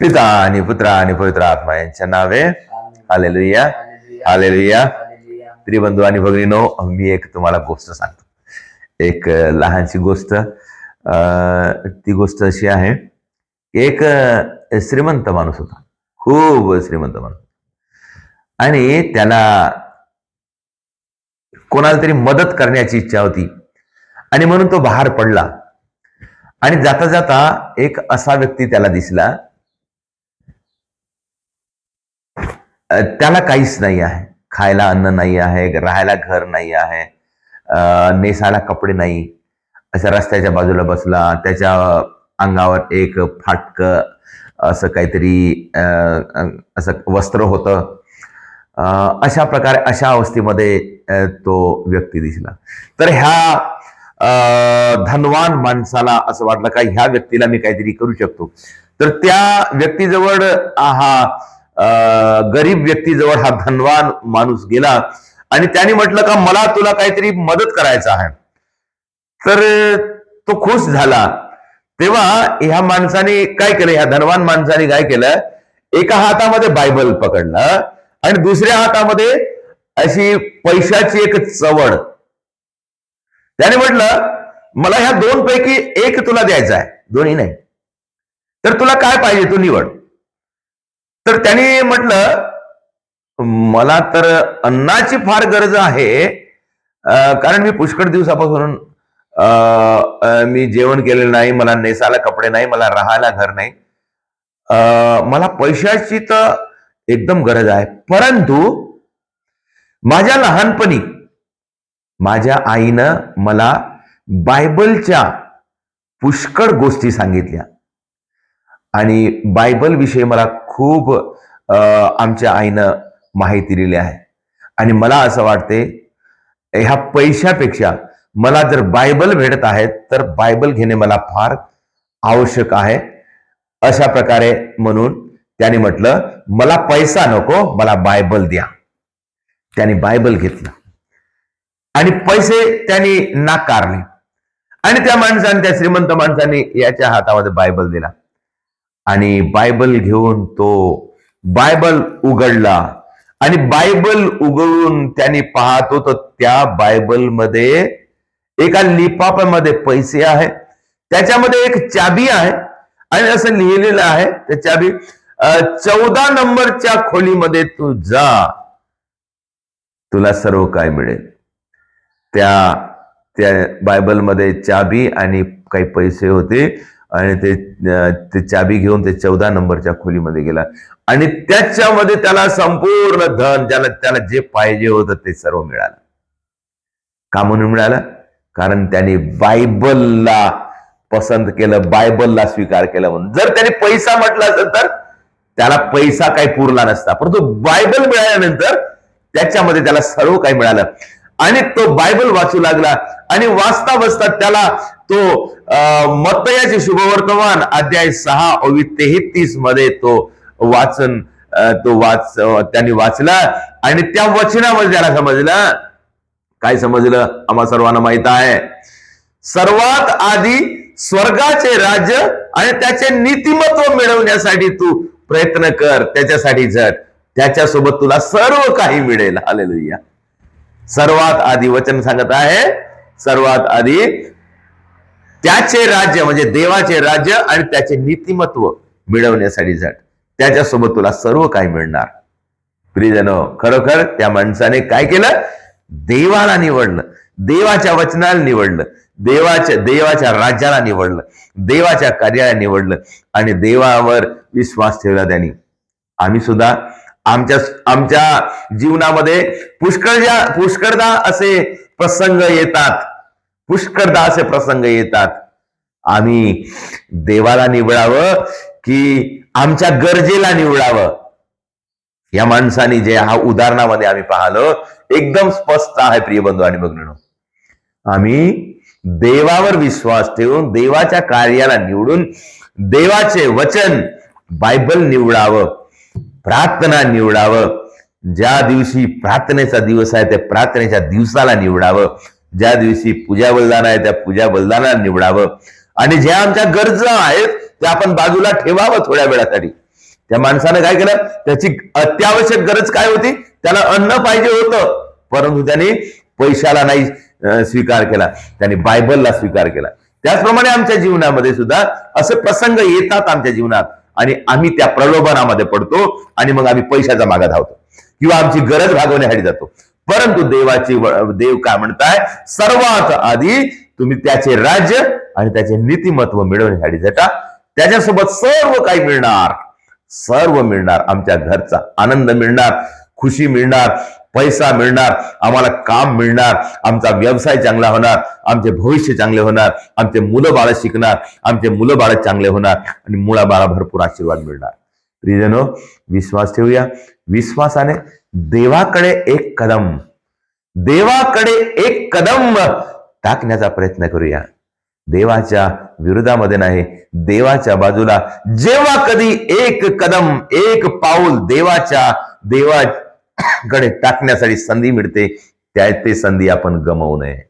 पिता आणि पुत्र आणि पवित्र आत्मा यांच्या नावे. आलेलुया आलेलुया त्रिबंधू आणि भगिनीनो मी एक तुम्हाला गोष्ट सांगतो. एक लहानशी गोष्ट. अं, ती गोष्ट अशी आहे. एक श्रीमंत माणूस होता. खूप श्रीमंत माणूस. आणि त्याला कोणाला तरी मदत करण्याची इच्छा होती. आणि म्हणून तो बाहेर पडला. आणि जाता जाता एक असा व्यक्ती त्याला दिसला त्याला काहीच नाही आहे. खायला अन्न नाही आहे राहायला घर नाही आहे नेसायला कपडे नाही. अशा रस्त्याच्या बाजूला बसला त्याच्या अंगावर एक फाटक असं काहीतरी असं वस्त्र होतं. अशा प्रकारे अशा अवस्थेमध्ये तो व्यक्ती दिसला. तर ह्या धनवान माणसाला असं वाटलं का ह्या व्यक्तीला मी काहीतरी करू शकतो. तर त्या व्यक्तीजवळ हा गरीब व्यक्तीजवळ हा धनवान माणूस गेला. आणि त्याने म्हटलं का मला तुला काहीतरी मदत करायचं आहे. तर तो खुश झाला. तेव्हा ह्या माणसाने काय केलं? ह्या धनवान माणसाने काय केलं? एका हातामध्ये बायबल पकडलं आणि दुसऱ्या हातामध्ये अशी पैशाची एक चवड. त्याने म्हटलं मला ह्या दोन पैकी एक तुला द्यायचा आहे. दोन्ही नाही. तर तुला काय पाहिजे? तू निवड. तर त्याने म्हटलं मला तर अन्नाची फार गरज आहे कारण मी पुष्कळ दिवसापासून मी जेवण केलेलं नाही मला नेसायला कपडे नाही मला राहायला घर नाही. मला पैशाची तर एकदम गरज आहे. परंतु माझ्या लहानपणी माझ्या आईनं मला बायबलच्या पुष्कळ गोष्टी सांगितल्या. आणि बायबल विषयी मला खूप अं, आमच्या आईनं माहिती दिली आहे. आणि मला असं वाटते ह्या पैशापेक्षा मला जर बायबल भेटत आहेत तर बायबल घेणे मला फार आवश्यक आहे. अशा प्रकारे म्हणून त्याने म्हटलं मला पैसा नको मला बायबल द्या. त्याने बायबल घेतलं. आणि पैसे त्यांनी नाकारले. आणि त्या माणसाने त्या श्रीमंत माणसाने याच्या हातामध्ये बायबल दिला. आणि बायबल घेऊन तो बायबल उघडला. आणि बायबल उघडून त्यांनी पाहतो तर त्या बायबलमध्ये एका लिपापामध्ये पैसे आहे. त्याच्यामध्ये एक चाबी आहे. आणि असं लिहिलेलं आहे त्या चाबी चौदा नंबरच्या खोलीमध्ये तू जा. तुला सर्व काय मिळेल. त्या त्या बायबलमध्ये चाबी आणि काही पैसे होते. आणि ते ते चाबी घेऊन ते चौदा नंबरच्या खोलीमध्ये गेला. आणि त्याच्यामध्ये त्याला संपूर्ण धन ज्याला त्याला जे पाहिजे होतं ते सर्व मिळालं. का म्हणून मिळालं? कारण त्याने बायबलला पसंत केलं बायबलला स्वीकार केला म्हणून. जर त्याने पैसा म्हटला असेल तर त्याला पैसा काही पुरला नसता. परंतु बायबल मिळाल्यानंतर त्याच्यामध्ये त्याला सर्व काही मिळालं. आणि तो बायबल वाचू लागला. आणि वाचता बसता त्याला तो अं, शुभवर्तमान अध्याय सहा ओवी तेहतीसमध्ये तो वाचन तो वाच त्यांनी वाचला. आणि त्या वचनामध्ये त्याला समजलं काय समजलं? आम्हा सर्वांना माहीत आहे. सर्वात आधी स्वर्गाचे राज्य आणि त्याचे नीतिमत्व मिळवण्यासाठी तू प्रयत्न कर. त्याच्यासाठी झट. त्याच्यासोबत तुला सर्व काही मिळेल. आलेलुया सर्वात आधी वचन सांगत आहे. सर्वात आधी त्याचे राज्य म्हणजे देवाचे राज्य आणि त्याचे नीतिमत्व मिळवण्यासाठी झट. त्याच्यासोबत तुला सर्व काही मिळणार. प्रियजन खरोखर त्या माणसाने काय केलं? देवाला निवडलं. देवाच्या वचनाला निवडलं. देवाच्या देवाच्या राज्याला निवडलं. देवाच्या कार्याला निवडलं. आणि देवावर विश्वास ठेवला त्यांनी. आम्ही सुद्धा आमच्या आमच्या जीवनामध्ये पुष्कळदा पुष्कळदा असे प्रसंग येतात. पुष्कळदा असे प्रसंग येतात. आम्ही देवाला निवडावं की आमच्या गरजेला निवडावं. या माणसाने जे हा उदाहरणामध्ये आम्ही पाहलो एकदम स्पष्ट आहे प्रिय बंधू आणि बघणं. आम्ही देवावर विश्वास ठेवून देवाच्या कार्याला निवडून देवाचे वचन बायबल निवडावं प्रार्थना निवडावं. ज्या दिवशी प्रार्थनेचा दिवस आहे त्या प्रार्थनेच्या दिवसाला निवडावं. ज्या दिवशी पूजा बलिदान आहे त्या पूजा बलिदाना निवडावं. आणि ज्या आमच्या गरजा आहेत त्या आपण बाजूला ठेवावं थोड्या वेळासाठी. त्या माणसानं काय केलं? त्याची अत्यावश्यक गरज काय होती? त्याला अन्न पाहिजे होतं. परंतु त्यांनी पैशाला नाही स्वीकार केला. त्याने बायबलला स्वीकार केला. त्याचप्रमाणे आमच्या जीवनामध्ये सुद्धा असे प्रसंग येतात आमच्या जीवनात. आणि आम्ही त्या प्रलोभनामध्ये पडतो आणि मग आम्ही पैशाचा मागा धावतो. किंवा आमची गरज भागवण्यासाठी जातो. परंतु देवाची देव काय म्हणताय? सर्वात आधी तुम्ही त्याचे राज्य आणि त्याचे नीतिमत्व मिळवण्यासाठी झटा. त्याच्यासोबत सर्व काही मिळणार. सर्व मिळणार. आमच्या घरचा आनंद मिळणार खुशी मिळणार पैसा मिळणार आम्हाला काम मिळणार आमचा व्यवसाय चांगला होणार आमचे भविष्य चांगले होणार आमचे मुलं बाळ शिकणार आमचे मुलं बाळ चांगले होणार आणि मुळा बाळा भरपूर आशीर्वाद मिळणार. प्रियजनो विश्वास ठेवूया. विश्वासाने देवाकडे एक कदम. देवाकडे एक कदम टाकण्याचा प्रयत्न करूया. देवाच्या विरोधामध्ये नाही देवाच्या बाजूला जेव्हा कधी एक कदम एक पाऊल देवाच्या देवाकडे टाकण्यासाठी संधी मिळते त्या ते संधी आपण गमवू नये.